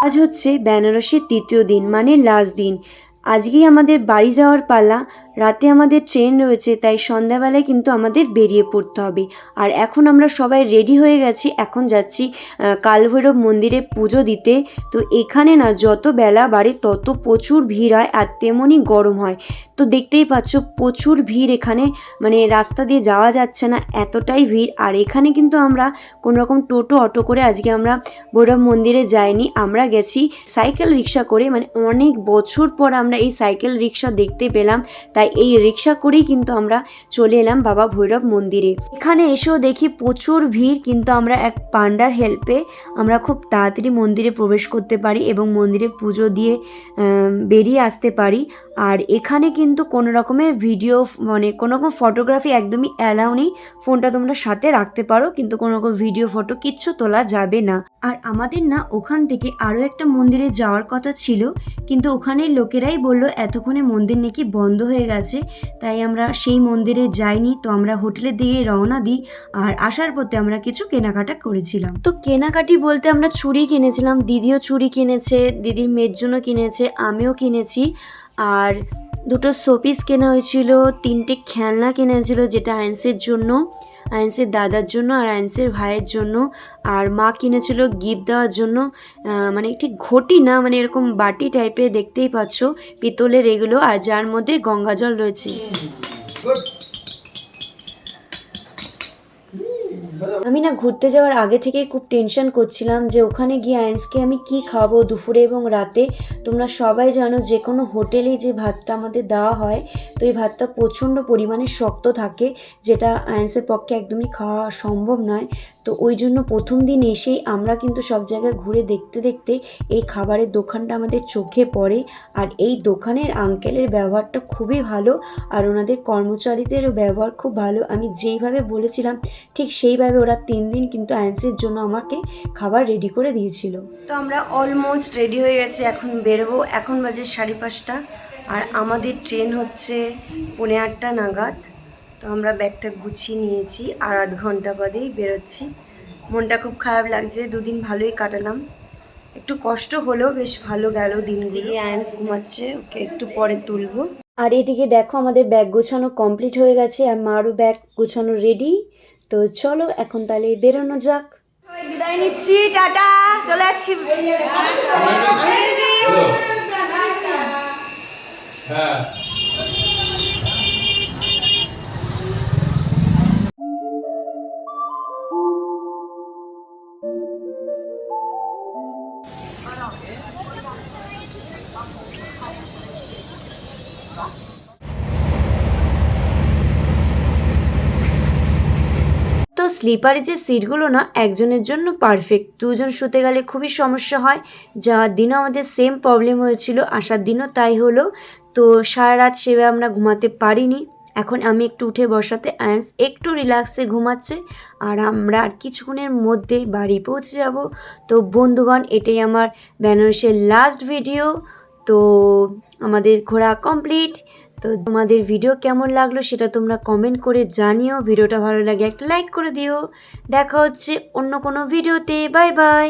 আজ হচ্ছে বেনারসের তৃতীয় দিন মানে লাস্ট দিন। আজকেই আমাদের বাড়ি যাওয়ার পালা। রাতে আমাদের ট্রেন রয়েছে, তাই সন্ধ্যাবেলায় কিন্তু আমাদের বেরিয়ে পড়তে হবে। আর এখন আমরা সবাই রেডি হয়ে গেছি, এখন যাচ্ছি কালভৈরব মন্দিরে পুজো দিতে। তো এখানে না যত বেলা বাড়ে তত প্রচুর ভিড় হয় আর তেমনই গরম হয়। তো দেখতেই পাচ্ছ, প্রচুর ভিড় এখানে। মানে রাস্তা দিয়ে যাওয়া যাচ্ছে না, এতটাই ভিড়। আর এখানে কিন্তু আমরা কোনো রকম টোটো, অটো করে আজকে আমরা ভৈরব মন্দিরে যাইনি। আমরা গেছি সাইকেল রিক্সা করে। মানে অনেক বছর পর আমরা এই সাইকেল রিক্সা দেখতে পেলাম। তাই এই রিক্সা করেই কিন্তু আমরা চলে এলাম বাবা ভৈরব মন্দিরে। এখানে এসেও দেখি প্রচুর ভিড়, কিন্তু আমরা এক পান্ডার হেল্পে আমরা খুব তাড়াতাড়ি মন্দিরে প্রবেশ করতে পারি এবং মন্দিরে পুজো দিয়ে বেরিয়ে আসতে পারি। আর এখানে কিন্তু কোনো রকমের ভিডিও মানে কোনো রকম ফটোগ্রাফি একদমই অ্যালাউ নেই। ফোনটা তোমরা সাথে রাখতে পারো, কিন্তু কোনো রকম ভিডিও ফটো কিচ্ছু তোলা যাবে না। আর আমাদের না ওখান থেকে আরও একটা মন্দিরে যাওয়ার কথা ছিল, কিন্তু ওখানের লোকেরাই বলল এতক্ষণে মন্দির নাকি বন্ধ হয়ে গেছে, তাই আমরা সেই মন্দিরে যাইনি, তো আমরা হোটেলের দিকে রওনা দিই, আর আসার পথে আমরা কিছু কেনাকাটা করেছিলাম। তো কেনাকাটি বলতে আমরা চুড়ি কিনেছিলাম, দিদিও চুড়ি কিনেছে, দিদির মেয়ের জন্য কিনেছে, আমিও কিনেছি, আর দুটো শোপিস কেনা হয়েছিল, তিনটে খেলনা কেনা হয়েছিল, যেটা আয়েন্সের জন্য আয়েন্সের দাদার জন্য আর আয়েন্সের ভাইয়ের জন্য। আর মা কিনেছিল গিফট দেওয়ার জন্য মানে একটি ঘটি না মানে এরকম বাটি টাইপের দেখতেই পাচ্ছ, পিতলের এগুলো, আর যার মধ্যে গঙ্গা জল রয়েছে আমি না ঘুরতে যাওয়ার আগে থেকেই খুব টেনশন করছিলাম যে ওখানে গিয়ে আয়েন্সকে আমি কি খাব দুপুরে এবং রাতে। তোমরা সবাই জানো যে কোনো হোটেলে যে ভাতটা আমাদের দেওয়া হয়, তো এই ভাতটা প্রচণ্ড পরিমাণে শক্ত থাকে, যেটা আয়েন্সের পক্ষে একদমই খাওয়া সম্ভব নয়। তো ওই জন্য প্রথম দিন এসেই আমরা কিন্তু সব জায়গায় ঘুরে দেখতে দেখতে এই খাবারের দোকানটা আমাদের চোখে পড়ে। আর এই দোকানের আঙ্কেলের ব্যবহারটা খুবই ভালো, আর ওনাদের কর্মচারীদেরও ব্যবহার খুব ভালো। আমি যেইভাবে বলেছিলাম, ঠিক সেইভাবে ওরা তিন দিন কিন্তু আয়েন্সের জন্য আমাকে খাবার রেডি করে দিয়েছিল। তো আমরা অলমোস্ট রেডি হয়ে গেছি এখন বেরোবো। এখন বাজে সাড়ে পাঁচটা। আর আমাদের ট্রেন হচ্ছে পৌনে আটটা নাগাদ। তো আমরা ব্যাগটা গুছিয়ে নিয়েছি আর আধ ঘণ্টা বাদেই বেরোচ্ছি। মনটা খুব খারাপ লাগছে দুদিন ভালোই কাটালাম। একটু কষ্ট হলেও বেশ ভালো গেল দিনগুলি। আয়ান্স ঘুমাচ্ছে ওকে একটু পরে তুলবো। আর এদিকে দেখো আমাদের ব্যাগ গোছানো কমপ্লিট হয়ে গেছে আর মারও ব্যাগ গোছানো রেডি তো চলো এখন তাহলে বেরোনো যাক। বিদায় নিচ্ছি টাটা চলে যাচ্ছি। হ্যাঁ। তো স্লিপারে যে সিটগুলো না, একজনের জন্য পারফেক্ট দুজন শুতে গেলে খুবই সমস্যা হয়। যাওয়ার দিনও আমাদের সেম প্রবলেম হয়েছিল, আসার দিনও তাই হলো। তো সারা রাত সেভাবে আমরা ঘুমাতে পারিনি। এখন আমি একটু উঠে বসাতে আয়ান্স একটু রিল্যাক্সে ঘুমাচ্ছে। আর আমরা আর কিছুক্ষণের মধ্যে বাড়ি পৌঁছে যাব। তো বন্ধুগণ, এটাই আমার বেনারসের লাস্ট ভিডিও তো আমাদের ঘোরা কমপ্লিট তো তোমাদের ভিডিও কেমন লাগল সেটা তোমরা কমেন্ট করে জানিও। ভিডিওটা ভালো লাগে একটা লাইক করে দিও। দেখা হচ্ছে অন্য কোনো ভিডিওতে বাই বাই